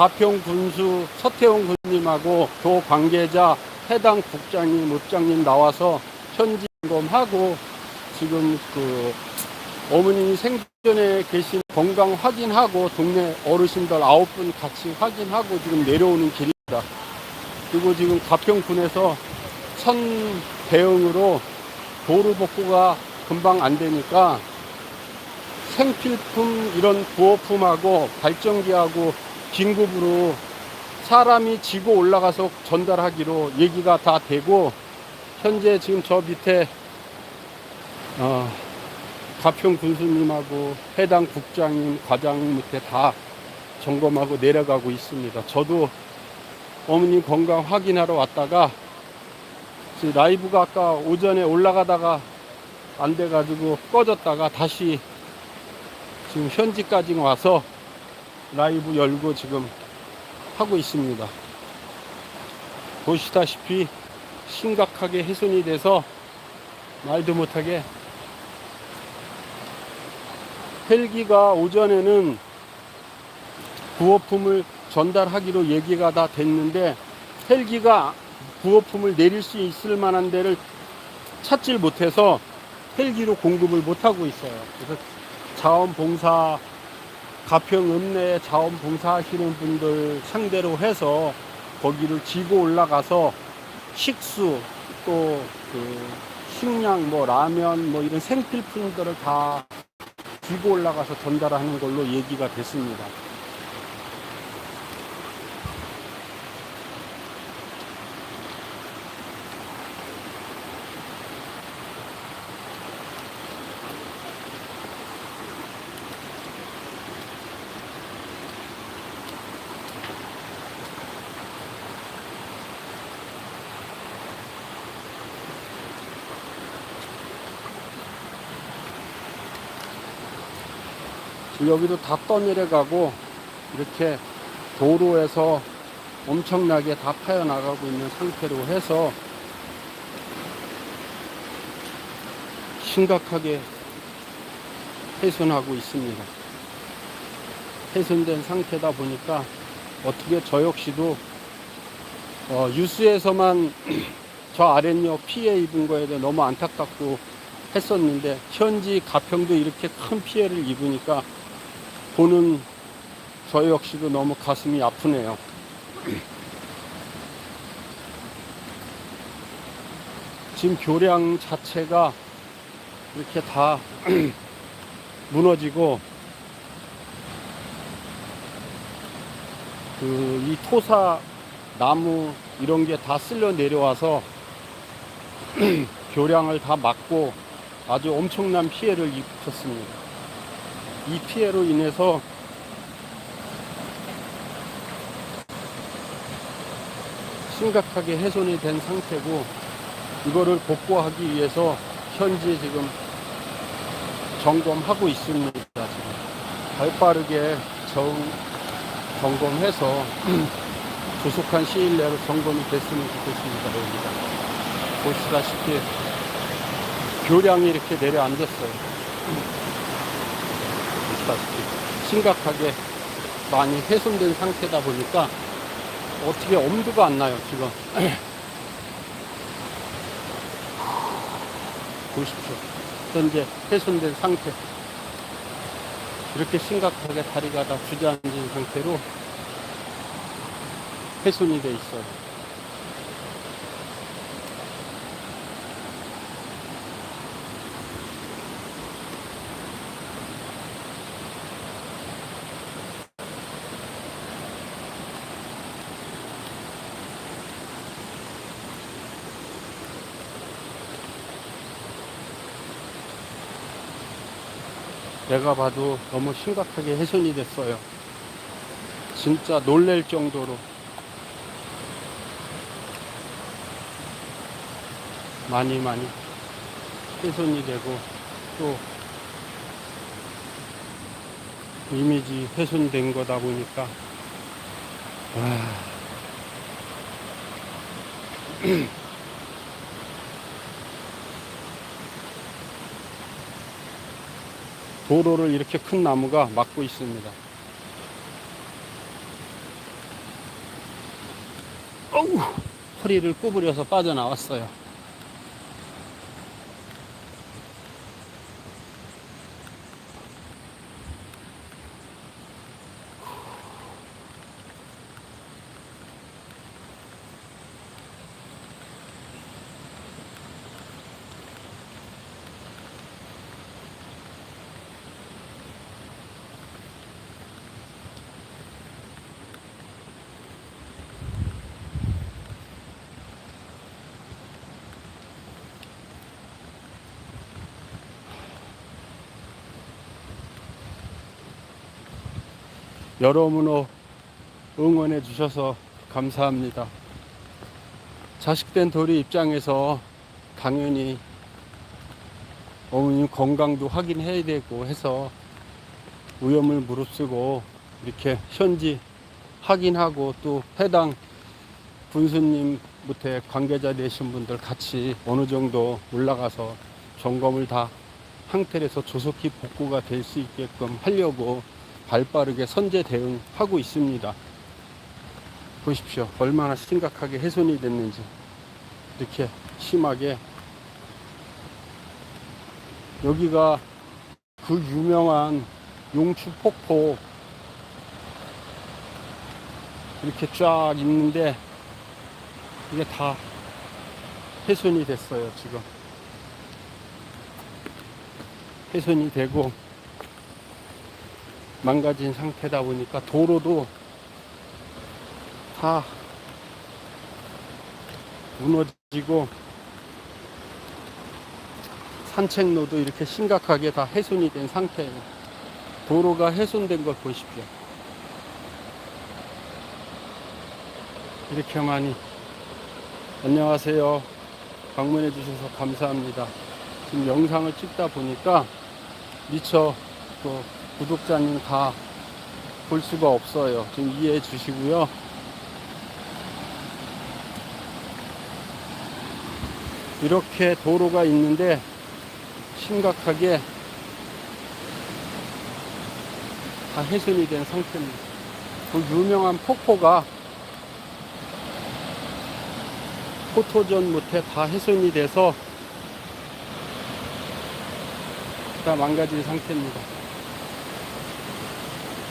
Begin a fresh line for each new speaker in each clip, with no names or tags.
가평 군수 서태웅 군님하고 교 관계자 해당 국장님, 읍장님 나와서 현지 점검하고 지금 그 어머님이 생전에 계신 건강 확인하고 동네 어르신들 아홉 분 같이 확인하고 지금 내려오는 길입니다. 그리고 지금 가평군에서 선 대응으로 도로 복구가 금방 안 되니까 생필품 이런 부호품하고 발전기하고 긴급으로 사람이 지고 올라가서 전달하기로 얘기가 다 되고 현재 지금 저 밑에 어, 가평 군수님하고 해당 국장님, 과장님 밑에 다 점검하고 내려가고 있습니다. 저도 어머님 건강 확인하러 왔다가 라이브가 아까 오전에 올라가다가 안 돼가지고 꺼졌다가 다시 지금 현지까지 와서 라이브 열고 지금 하고 있습니다. 보시다시피 심각하게 훼손이 돼서 말도 못하게 헬기가 오전에는 구호품을 전달하기로 얘기가 다 됐는데 헬기가 구호품을 내릴 수 있을 만한 데를 찾질 못해서 헬기로 공급을 못하고 있어요. 그래서 자원봉사 가평 읍내에 자원 봉사 하시는 분들 상대로 해서 거기를 지고 올라가서 식수 또 그 식량 뭐 라면 뭐 이런 생필품들을 다 지고 올라가서 전달하는 걸로 얘기가 됐습니다. 여기도 다 떠내려가고 이렇게 도로에서 엄청나게 다 파여나가고 있는 상태로 해서 심각하게 훼손하고 있습니다. 훼손된 상태다 보니까 어떻게 저 역시도 어, 뉴스에서만 저 아랫역 피해 입은 거에 대해 너무 안타깝고 했었는데 현지 가평도 이렇게 큰 피해를 입으니까 보는 저 역시도 너무 가슴이 아프네요. 지금 교량 자체가 이렇게 다 무너지고 그 이 토사 나무 이런 게 다 쓸려 내려와서 교량을 다 막고 아주 엄청난 피해를 입혔습니다. 이 피해로 인해서 심각하게 훼손이 된 상태고 이거를 복구하기 위해서 현지 지금 점검하고 있습니다. 지금 발빠르게 정, 점검해서 조속한 시일 내로 점검이 됐으면 좋겠습니다. 여기가 보시다시피 교량이 이렇게 내려앉았어요. 보시다시피 심각하게 많이 훼손된 상태다 보니까 어떻게 엄두가 안 나요 지금. 보십시오. 현재 훼손된 상태. 이렇게 심각하게 다리가 다 주저앉은 상태로 훼손이 돼 있어요 내가 봐도 너무 심각하게 훼손이 됐어요. 진짜 놀랄 정도로. 많이 많이 훼손이 되고 또 이미지 훼손된 거다 보니까 와. 도로를 이렇게 큰 나무가 막고 있습니다. 어우, 허리를 구부려서 빠져나왔어요. 여러모로 응원해 주셔서 감사합니다. 자식된 돌이 입장에서 당연히 어머님 건강도 확인해야 되고 해서 위험을 무릅쓰고 이렇게 현지 확인하고 또 해당 군수님부터 관계자 되신 분들 같이 어느 정도 올라가서 점검을 다 항텔에서 조속히 복구가 될 수 있게끔 하려고 발빠르게 선제 대응하고 있습니다. 보십시오. 얼마나 심각하게 훼손이 됐는지. 이렇게 심하게. 여기가 그 유명한 용추 폭포 이렇게 쫙 있는데 이게 다 훼손이 됐어요, 지금. 훼손이 되고 망가진 상태다 보니까 도로도 다 무너지고 산책로도 이렇게 심각하게 다 훼손이 된 상태예요. 도로가 훼손된 걸 보십시오. 이렇게 많이 안녕하세요. 방문해 주셔서 감사합니다. 지금 영상을 찍다 보니까 미처 또 구독자님 다 볼 수가 없어요. 좀 이해해 주시고요. 이렇게 도로가 있는데 심각하게 다 훼손이 된 상태입니다. 그 유명한 폭포가 포토전 못해 다 훼손이 돼서 다 망가진 상태입니다.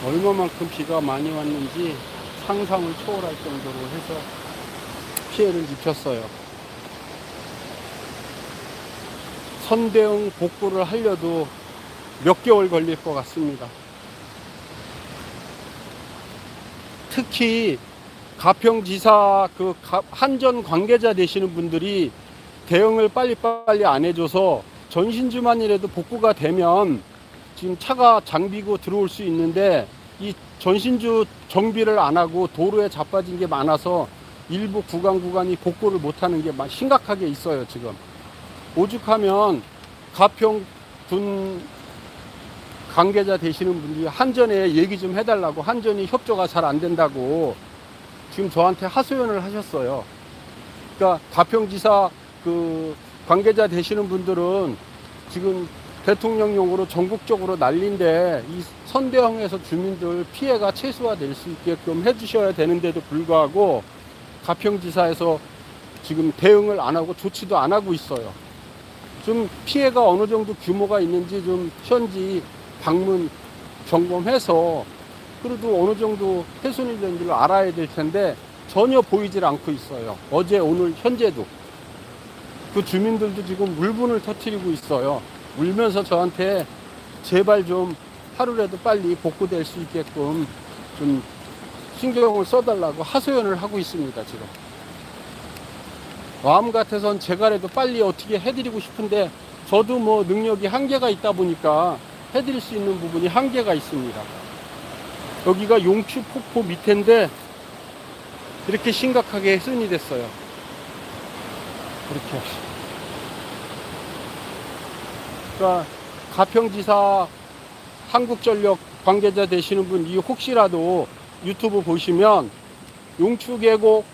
얼마만큼 비가 많이 왔는지 상상을 초월할 정도로 해서 피해를 입혔어요. 선대응 복구를 하려도 몇 개월 걸릴 것 같습니다. 특히 가평지사 그 가- 한전 관계자 되시는 분들이 대응을 빨리빨리 안 해줘서 전신주만이라도 복구가 되면 지금 차가 장비고 들어올 수 있는데 이 전신주 정비를 안 하고 도로에 자빠진 게 많아서 일부 구간 구간이 복구를 못하는 게 마- 심각하게 있어요 지금 오죽하면 가평 군 관계자 되시는 분들이 한전에 얘기 좀 해달라고 한전이 협조가 잘 안 된다고 지금 저한테 하소연을 하셨어요. 그러니까 가평지사 그 관계자 되시는 분들은 지금 대통령용으로 전국적으로 난리인데 이 선대형에서 주민들 피해가 최소화될 수 있게끔 해주셔야 되는데도 불구하고 가평지사에서 지금 대응을 안 하고 조치도 안 하고 있어요. 좀 피해가 어느 정도 규모가 있는지 좀 현지 방문 점검해서 그래도 어느 정도 훼손이 된지를 알아야 될 텐데 전혀 보이질 않고 있어요. 어제 오늘 현재도 그 주민들도 지금 물분을 터뜨리고 있어요. 울면서 저한테 제발 좀 하루라도 빨리 복구될 수 있게끔 좀 신경을 써달라고 하소연을 하고 있습니다. 지금 마음 같아선 제가라도 빨리 어떻게 해드리고 싶은데 저도 뭐 능력이 한계가 있다 보니까 해드릴 수 있는 부분이 한계가 있습니다. 여기가 용추 폭포 밑인데 이렇게 심각하게 훼손이 됐어요. 이렇게. 그러니까 가평지사 한국전력 관계자 되시는 분 이 혹시라도 유튜브 보시면 용추 계곡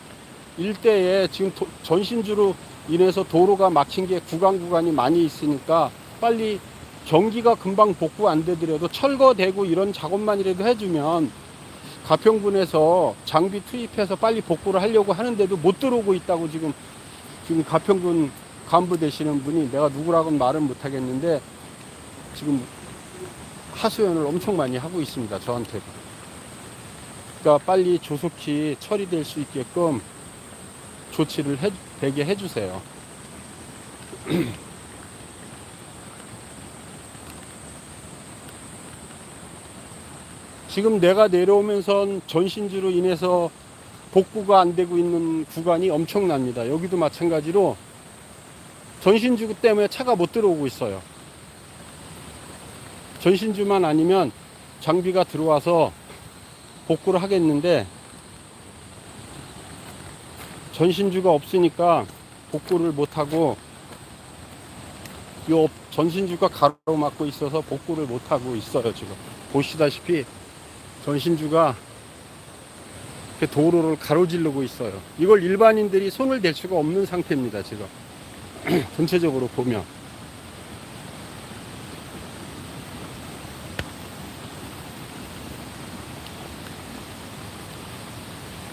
일대에 지금 도- 전신주로 인해서 도로가 막힌 게 구간 구간이 많이 있으니까 빨리 경기가 금방 복구 안 되더라도 철거되고 이런 작업만이라도 해주면 가평군에서 장비 투입해서 빨리 복구를 하려고 하는데도 못 들어오고 있다고 지금 지금 가평군 간부 되시는 분이 내가 누구라고는 말은 못 하겠는데 지금 하소연을 엄청 많이 하고 있습니다 저한테 그러니까 빨리 조속히 처리될 수 있게끔 조치를 해, 되게 해주세요 지금 내가 내려오면서 전신주로 인해서 복구가 안 되고 있는 구간이 엄청납니다. 여기도 마찬가지로 전신주 때문에 차가 못 들어오고 있어요. 전신주만 아니면 장비가 들어와서 복구를 하겠는데 전신주가 없으니까 복구를 못하고 요 전신주가 가로막고 있어서 복구를 못하고 있어요 지금 보시다시피 전신주가 도로를 가로지르고 있어요. 이걸 일반인들이 손을 댈 수가 없는 상태입니다, 지금. 전체적으로 보면.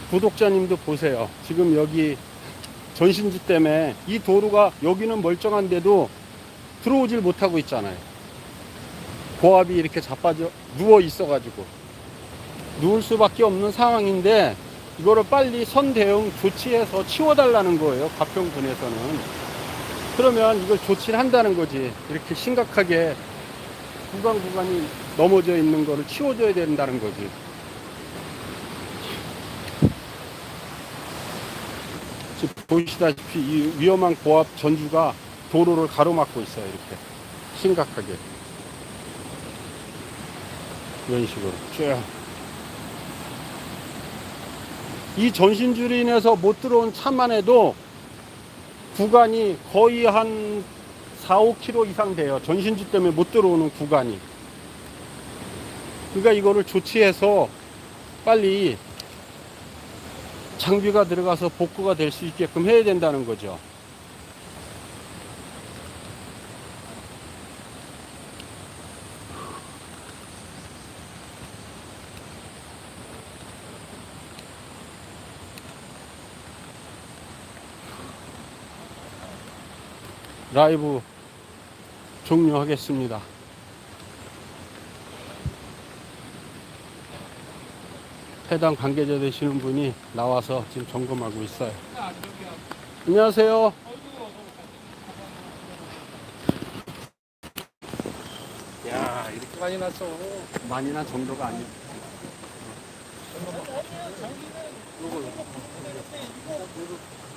구독자님도 보세요. 지금 여기 전신주 때문에 이 도로가 여기는 멀쩡한데도 들어오질 못하고 있잖아요. 고압이 이렇게 자빠져 누워 있어가지고 누울 수밖에 없는 상황인데 이거를 빨리 선 대응 조치해서 치워달라는 거예요 가평군에서는 그러면 이걸 조치를 한다는 거지. 이렇게 심각하게 구간 구간이 넘어져 있는 거를 치워줘야 된다는 거지. 지금 보시다시피 이 위험한 고압 전주가 도로를 가로막고 있어요 이렇게. 심각하게. 이런 식으로. 쭉. 이 전신줄이 인해서 못 들어온 차만 해도 구간이 거의 한 4, 5km 이상 돼요. 전신주 때문에 못 들어오는 구간이. 그러니까 이거를 조치해서 빨리 장비가 들어가서 복구가 될 수 있게끔 해야 된다는 거죠. 라이브 종료하겠습니다. 해당 관계자 되시는 분이 나와서 지금 점검하고 있어요. 안녕하세요. 야, 이렇게 많이 났어. 많이 난 정도가 아니야.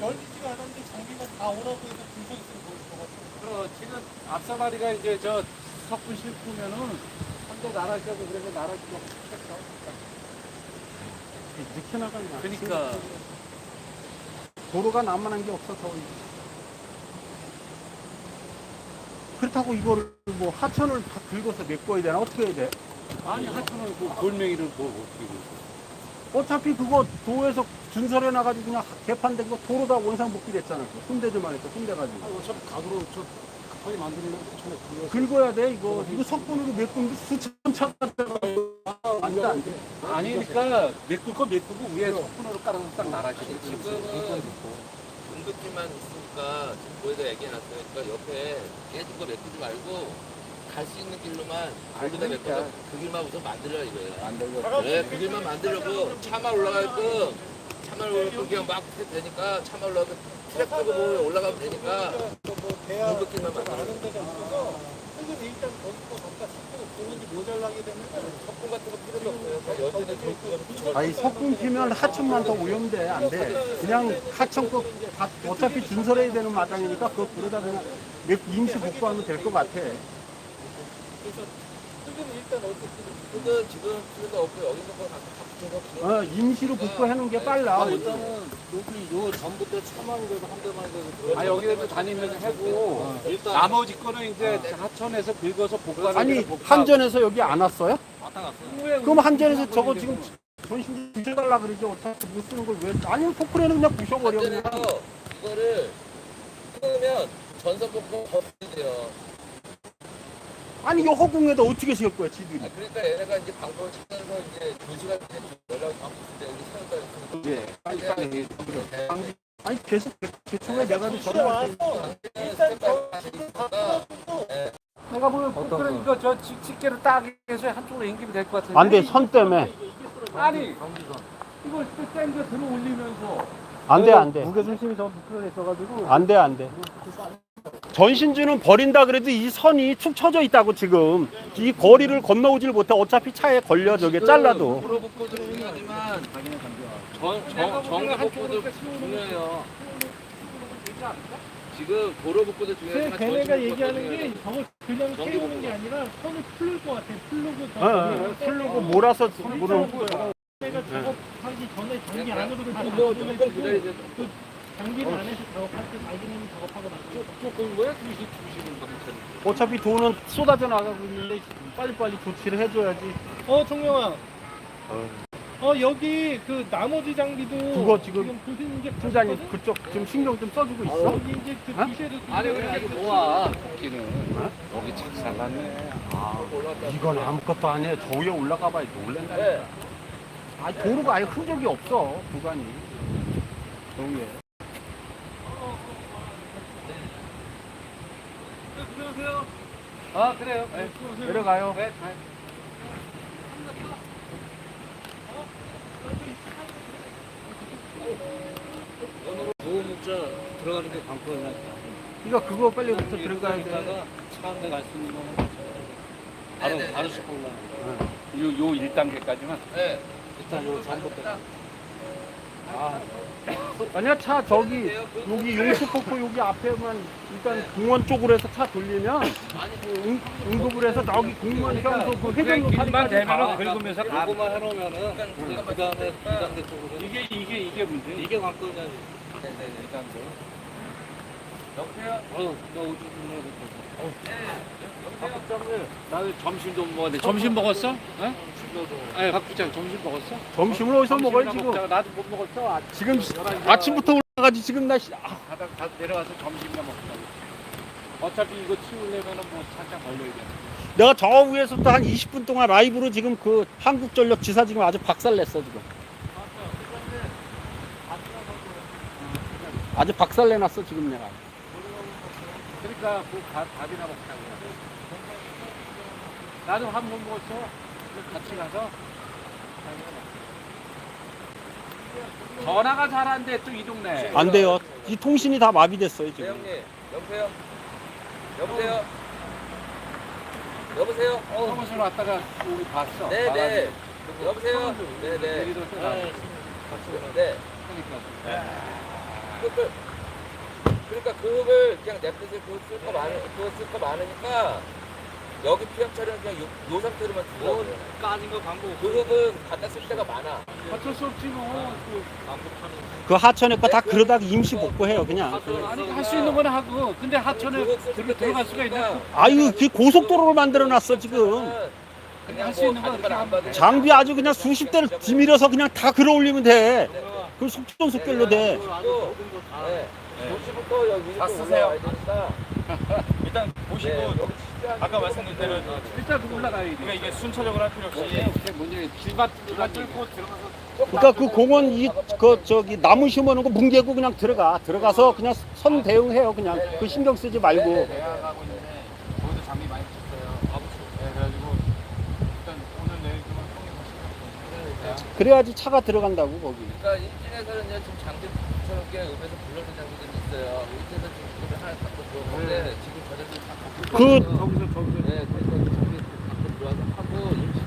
열리지가 않았는데 장비가 다 오라고 해서 줄서 있으면 뭐
그럼 지금 앞사다리가 이제 저 석분 싣으면은 한대 나라셔도 그래서 나라기가
늦게 나가는 거
그러니까.
도로가 남만한 게 없어서 그렇다고 이거를 뭐 하천을 다 긁어서 메꿔야 되나? 어떻게 해야 돼?
아니 하여튼은 그 골명이를 뭐 어떻게
어 차피 그거 도에서 준설해 나가지고 그냥 개판된 거 도로 다 원상 복귀 됐잖아. 그 순대들만 해서 순대가지고.
어차피 가구로 저 급하게 만드는 거 전에
긁어야 돼 이거. 이거 석분으로 메꾸는 게 수천 차가 안돼 안 돼.
아니니까 메꿀 거 메꾸고 위에 석분으로 깔아서 딱 나라시게
지금은 응급기만 있으니까 지금 보여서 얘기해놨어요. 그러니까 옆에 깨진 거 메꾸지 말고 갈 수 있는 길로만 거기다 메꿔서 그 길만 우선 만들어 이거예요. 네, 그 길만 만들려고 차만 올라가게끔 차만 올라가면 그냥 막 되니까 차만 올라가면 트랙 타고 뭐 올라가면 되니까
뭐 대야
응급기만 만들어.
아는 데가 있어서 혹은 일단 거기서 갖다 싣고 공원이 모자라게 되면
석궁 같은 거 필요도 없어요. 다 여전히 저기
아니 석분 피면 하천만 더 오염돼 안 돼. 그냥 하천 거 다 어차피 준설해야 되는 마당이니까 그거 그러다 그냥 메- 임시 복구하면 될 것 같아.
그래서 지금 일단 어쨌든
그거 지금 필요도 없고 여기 있는 거 갖다 다 붙여서
어, 임시로 복구하는 게 빨라.
아 일단은 여기 요 전부터 차만 그래도 한 대만 그래도 아 여기에서 다니면서 하고
일단
나머지 거는 이제 하천에서 긁어서 복구하는
아니
데는 복구하고.
한전에서 여기 안 왔어요?
왔다 갔어요
그럼 한전에서 저거 지금 전신 부셔달라 그러지 어차피 못 쓰는 걸 왜? 아니면 포크레는 그냥 부셔버려. 그냥.
한전에서 이거를 끊으면 전선 끊고 더 돼요.
아니 이 허공에다 어떻게 세울 거야 지들이?
아, 그러니까 얘네가 이제 방법을 찾아서 이제 두 시간 뒤에 연락이 하고 때 여기 세운다
예, 아니 계속 대충에 내가 때
와서 일단 저
내가 보면 그런 이거 저 집- 집게로 딱 해서 한쪽으로 연결이 될 것 같은데.
안 돼, 선 때문에.
아니 이걸 센거 들어 올리면서
안 돼, 안 돼.
무게 중심이 더 미끄러져 있어가지고
안 돼, 안 돼. 전신주는 버린다 그래도 이 선이 축 처져 있다고 지금. 이 거리를 건너오질 못해. 어차피 차에 걸려, 저게 잘라도.
도로 복구도 중요하지만 정, 정, 정기 복구도 중요해요. 지금 도로 복구도 중요하지만
걔네가
전기
얘기하는 게 저걸 그냥
전기
세우는 게. 아니라 선을 풀을 것 같아. 풀르고
어, 어, 풀르고 몰아서 물을.
내가 작업하기 전에 장비
그러니까
안으로
다뭐 돼.
장비를 안에서 작업할 때 자기는 작업하고 나서
조금 거야 두시 두시는 거
어차피 돈은 쏟아져 나가고 있는데 빨리빨리 조치를 해줘야지.
어 종영아 어 여기 그 나머지 장비도
그거 지금
부수는 게
팀장님
봤거든?
그쪽 지금 신경 좀 써주고 있어?
여기 이제 그
어?
부셔도
아니 왜 이렇게 모아 도끼는 여기 착살났네.
이건 아무것도 안 해. 저 위에 올라가 봐야 놀란다.
네.
아 도로가 아예 흔적이 없어 구간이. 저 위에.
아 그래요. 네.
내려가요.
네. 보호목자 들어가는 게 관건이야.
그러니까 그거 빨리부터 들어가야 돼.
차한대 갈 수 있는 거는 바로
네네네.
바로 싣고 올라. 요, 요 1단계까지만
네.
일단 요 전부터.
아, 아니야 차 저기 여기 용수폭포 여기 앞에만 일단 공원 쪽으로 해서 차 돌리면 응, 응급을 해서 저기 공무원 형도 그 회전로
길만
타니까
되면은
가.
긁으면서 가고만 해놓으면은
그러니까
그 다음에 2단계 쪽으로 이게 이게 이게 문제. 이게 관건이야.
네네네.
2단계. 여보세요? 어, 너 오줌 누나 어. 박 나는 점심도 못 먹었는데 점심 먹었어? 어? 아니 박 부장 점심 먹었어?
점심을 어디서 먹어요 지금?
먹자고. 나도 못 먹었어. 아,
지금
11시
아침부터 올라가지 지금 나 씨- 아,
가다 가, 내려와서 점심이나 먹자고. 어차피 이거 치우려면은 뭐 살짝 걸려야 돼.
내가 저 위에서부터 한 20분 동안 라이브로 지금 그 한국전력 지사 지금 아주 박살냈어 지금. 아주 박살내놨어 지금 내가.
그러니까 그 밥, 밥이나 먹자고. 나도 한 번 먹었어. 같이 가서. 전화가 잘 안 돼, 또 이 동네.
안 돼요. 이 통신이 다 마비됐어요
네
지금.
형님. 여보세요. 여보세요. 여보세요.
사무실 왔다가 우리 봤어.
네, 네. 여보세요. 네, 네.
내리더라도 나
네.
그러니까.
그, 그, 그러니까 그걸 그냥 냅두세요. 그거 쓸거 많으, 그거 쓸거 많으니까 여기 피험 촬영 그냥 요, 요 상태로만 두고.
까진 거 광고.
그 흙은 갖다 쓸 때가 많아.
어쩔 수 없지 뭐.
그그 하천에 거다 그러다가 임시 복구해요 그냥.
아니 할 수 있는 건 하고. 근데 하천에 들어
때
들어갈 수가 있나?
아유 그 고속도로를 만들어 놨어 지금.
그냥
할수
뭐
있는 건
받은
그냥
받은
장비 아주 그냥 수십 대를 뒤밀어서 그냥 다 걸어올리면 돼. 그 속전속결로 돼.
네. 도시부터 여기
다 쓰세요. 일단 보시고
네, 여기
아까 말씀드린 대로
일단 올라가야 돼.
그러니까 이게 순차적으로 할 필요 없이
이게 뭔지 길밭 길밭 뚫고 들어가서
그러니까 그 공원 이 그 저기 나무 심어놓은 거 뭉개고 그냥 들어가. 들어가서 그냥 선 대응해요 그냥. 그 신경 쓰지 말고.
계약하고 있는데 거기도 장비 많이 붙였어요. 네, 그래가지고 일단 오늘 내일 좀 통해
그래야지 차가 들어간다고 거기.
그러니까 일진에서는요 지금 장비처럼 꽤 읍에서 불러는 장비들이 있어요. 일진에서 지금 그걸 하나 갖고 들어오는데 지금 그 네, 저기서 저기서.
네,
거기서 저기 갖고 들어와서 뭐 하고 임시